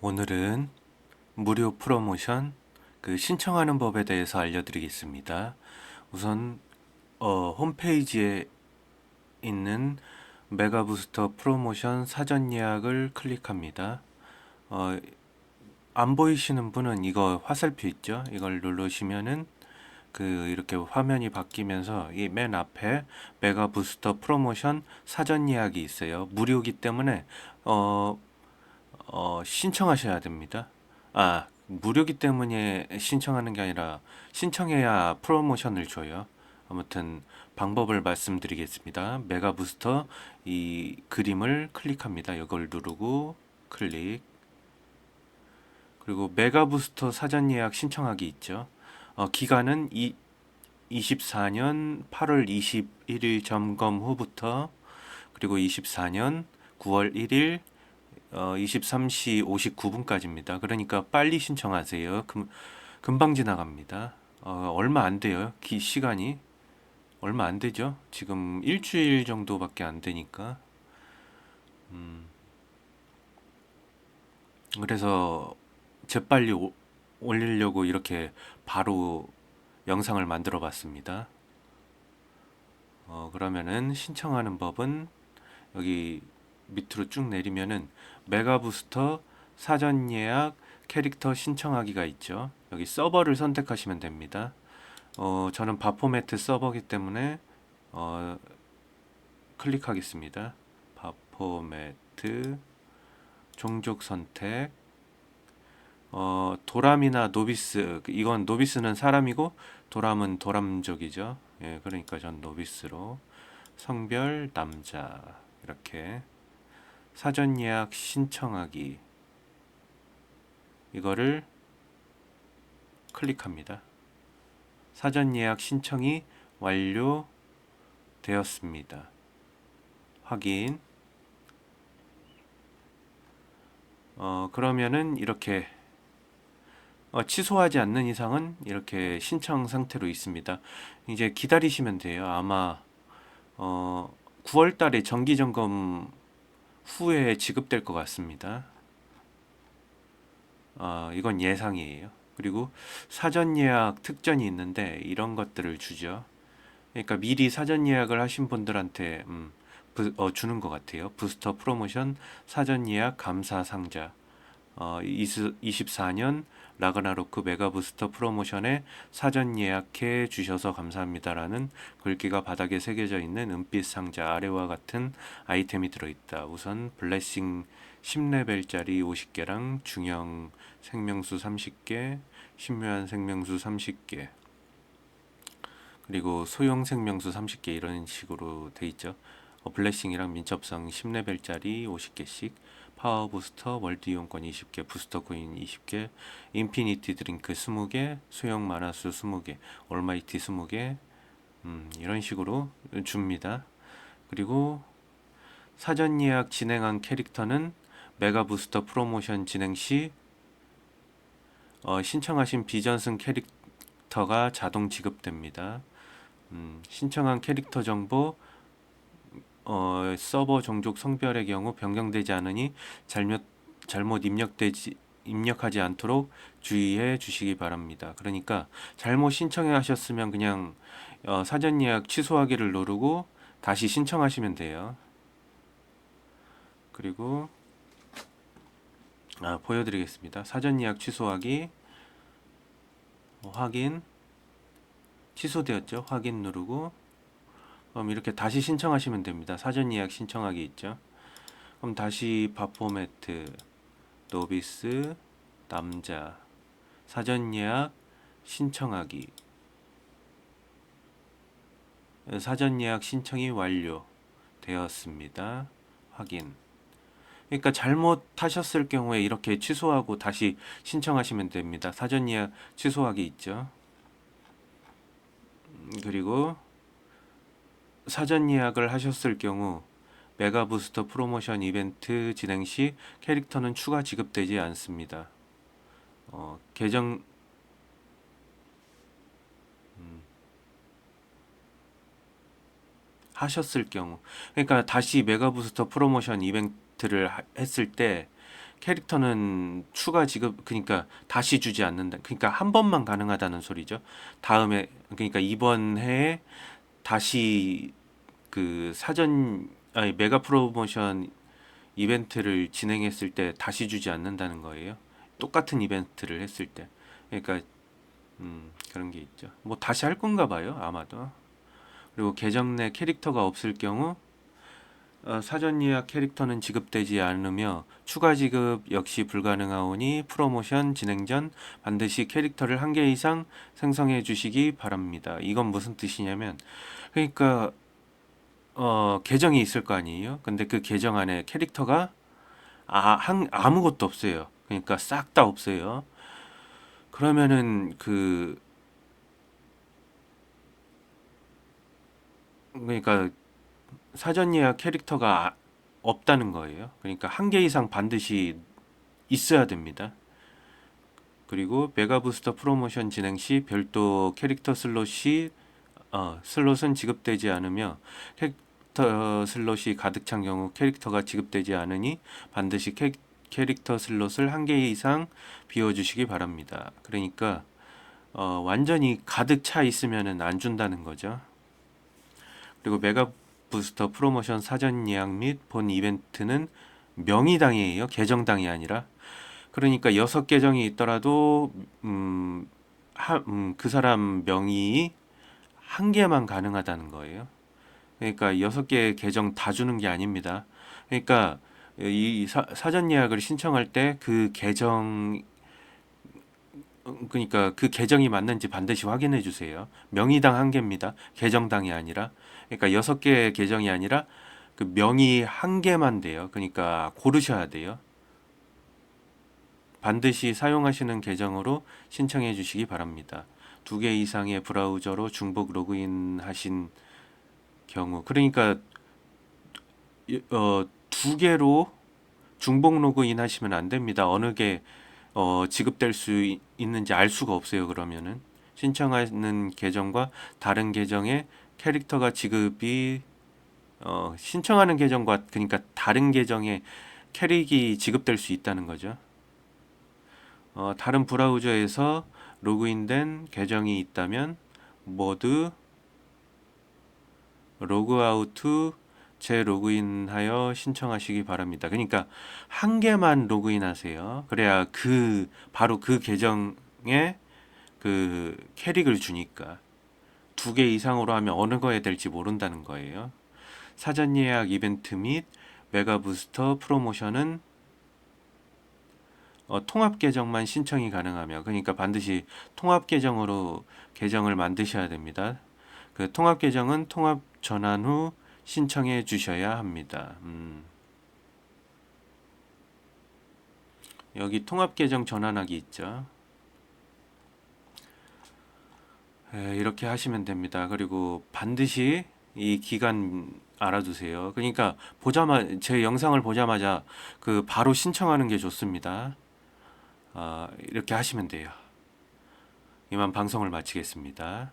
오늘은 무료 프로모션 그 신청하는 법에 대해서 알려드리겠습니다. 우선 어, 홈페이지에 있는 메가부스터 프로모션 사전 예약을 클릭합니다. 어, 안 보이시는 분은 이거 화살표 있죠? 이걸 누르시면은 그 이렇게 화면이 바뀌면서 이 맨 앞에 메가부스터 프로모션 사전 예약이 있어요. 무료기 때문에 어, 어, 신청하셔야 됩니다. 아, 무료기 때문에 신청하는 게 아니라 신청해야 프로모션을 줘요. 아무튼 방법을 말씀드리겠습니다. 메가 부스터 이 그림을 클릭합니다. 이걸 누르고 클릭. 그리고 메가 부스터 사전 예약 신청하기 있죠. 어, 기간은 이 24년 8월 21일 점검 후부터 그리고 24년 9월 1일 어, 23시 59분까지입니다. 그러니까 빨리 신청하세요. 금, 금방 지나갑니다. 어, 얼마 안 돼요. 기, 시간이. 얼마 안 되죠. 지금 일주일 정도밖에 안 되니까. 음, 그래서 재빨리 오- 올리려고 이렇게 바로 영상을 만들어 봤습니다. 어, 그러면은 신청하는 법은 여기 밑으로 쭉 내리면은 메가부스터 사전 예약 캐릭터 신청하기가 있죠. 여기 서버를 선택하시면 됩니다. 어, 저는 바포매트 서버기 때문에 어, 클릭하겠습니다. 바포매트 종족 선택 어, 도람이나 노비스 이건 노비스는 사람이고 도람은 도람족이죠. 예, 그러니까 전 노비스로 성별 남자 이렇게 사전 예약 신청하기 이거를 클릭합니다. 사전 예약 신청이 완료되었습니다. 확인. 어, 그러면은 이렇게 어, 취소하지 않는 이상은 이렇게 신청 상태로 있습니다. 이제 기다리시면 돼요. 아마 어, 9월 달에 정기 점검 후에 지급될 것 같습니다. 어, 이건 예상이에요. 그리고 사전 예약 특전이 있는데 이런 것들을 주죠. 그러니까 미리 사전 예약을 하신 분들한테 음, 부- 어, 주는 것 같아요. 부스터 프로모션 사전 예약 감사 상자. 어, 24년 라그나로크 메가 부스터 프로모션에 사전 예약해 주셔서 감사합니다라는 글귀가 바닥에 새겨져 있는 은빛 상자 아래와 같은 아이템이 들어있다. 우선 블레싱 10레벨짜리 50개랑 중형 생명수 30개, 신묘한 생명수 30개, 그리고 소형 생명수 30개 이런 식으로 돼 있죠. 어, 블레싱이랑 민첩성 10레벨짜리 50개씩, 파워 부스터 월드 이용권 20개, 부스터 코인 20개, 인피니티 드링크 20개, 소형 만화수 20개, 올마이티 20개, 음, 이런 식으로 줍니다. 그리고 사전 예약 진행한 캐릭터는 메가 부스터 프로모션 진행 시 어, 신청하신 비전승 캐릭터가 자동 지급됩니다. 음, 신청한 캐릭터 정보 어, 서버 종족 성별의 경우 변경되지 않으니 잘못 잘못 입력되지 입력하지 않도록 주의해 주시기 바랍니다. 그러니까 잘못 신청해 하셨으면 그냥 어, 사전 예약 취소하기를 누르고 다시 신청하시면 돼요. 그리고 아, 보여드리겠습니다. 사전 예약 취소하기 어, 확인 취소되었죠? 확인 누르고 그럼 이렇게 다시 신청하시면 됩니다. 사전 예약 신청하기 있죠? 그럼 다시 바포매트 노비스 남자 사전 예약 신청하기 사전 예약 신청이 완료되었습니다. 확인 그러니까 잘못하셨을 경우에 이렇게 취소하고 다시 신청하시면 됩니다. 사전 예약 취소하기 있죠. 음, 그리고 사전 예약을 하셨을 경우 메가 부스터 프로모션 이벤트 진행 시 캐릭터는 추가 지급되지 않습니다. 어, 계정 음, 하셨을 경우 그러니까 다시 메가 부스터 프로모션 이벤트를 하- 했을 때 캐릭터는 추가 지급 그러니까 다시 주지 않는다. 그러니까 한 번만 가능하다는 소리죠. 다음에 그러니까 이번 해에 다시 그 사전 아니 메가 프로모션 이벤트를 진행했을 때 다시 주지 않는다는 거예요. 똑같은 이벤트를 했을 때. 그러니까 음, 그런 게 있죠. 뭐 다시 할 건가 봐요, 아마도. 그리고 계정 내 캐릭터가 없을 경우 어, 사전 예약 캐릭터는 지급되지 않으며 추가 지급 역시 불가능하오니 프로모션 진행 전 반드시 캐릭터를 한 개 이상 생성해 주시기 바랍니다. 이건 무슨 뜻이냐면 그러니까 어, 계정이 있을 거 아니에요. 근데 그 계정 안에 캐릭터가 아, 한, 아무것도 없어요. 그러니까 싹 다 없어요. 그러면은 그 그러니까 사전 예약 캐릭터가 아- 없다는 거예요. 그러니까 한 개 이상 반드시 있어야 됩니다. 그리고 메가 부스터 프로모션 진행 시 별도 캐릭터 슬롯이 어, 슬롯은 지급되지 않으며 캐릭터 슬롯이 가득 찬 경우 캐릭터가 지급되지 않으니 반드시 캐, 캐릭터 슬롯을 한 개 이상 비워주시기 바랍니다. 그러니까 어, 완전히 가득 차 있으면은 안 준다는 거죠. 그리고 메가 부스터 프로모션 사전 예약 및 본 이벤트는 명의당이에요. 계정당이 아니라. 그러니까 여섯 계정이 있더라도 음, 하, 음, 그 사람 명의 한 개만 가능하다는 거예요. 그러니까 여섯 개 계정 다 주는 게 아닙니다. 그러니까 이 사, 사전 예약을 신청할 때 그 계정 그러니까 그 계정이 맞는지 반드시 확인해 주세요. 명의당 한 개입니다. 계정당이 아니라. 그러니까 여섯 개 계정이 아니라 그 명의 한 개만 돼요. 그러니까 고르셔야 돼요. 반드시 사용하시는 계정으로 신청해 주시기 바랍니다. 두 개 이상의 브라우저로 중복 로그인 하신 경우 그러니까 어, 두 개로 중복 로그인 하시면 안 됩니다. 어느 게 어, 지급될 수 이- 있는지 알 수가 없어요. 그러면은 신청하는 계정과 다른 계정의 캐릭터가 지급이 어, 신청하는 계정과 그러니까 다른 계정의 캐릭이 지급될 수 있다는 거죠. 어, 다른 브라우저에서 로그인된 계정이 있다면 모두 로그아웃 재로그인하여 신청하시기 바랍니다. 그러니까 한 개만 로그인하세요. 그래야 그 바로 그 계정에 그 캐릭을 주니까 두 개 이상으로 하면 어느 거에 될지 모른다는 거예요. 사전 예약 이벤트 및 메가 부스터 프로모션은 어, 통합 계정만 신청이 가능하며 그러니까 반드시 통합 계정으로 계정을 만드셔야 됩니다. 그 통합 계정은 통합 전환 후 신청해 주셔야 합니다. 음. 여기 통합 계정 전환하기 있죠. 에, 이렇게 하시면 됩니다. 그리고 반드시 이 기간 알아두세요. 그러니까 보자마 제 영상을 보자마자 그 바로 신청하는 게 좋습니다. 아, 이렇게 하시면 돼요. 이만 방송을 마치겠습니다.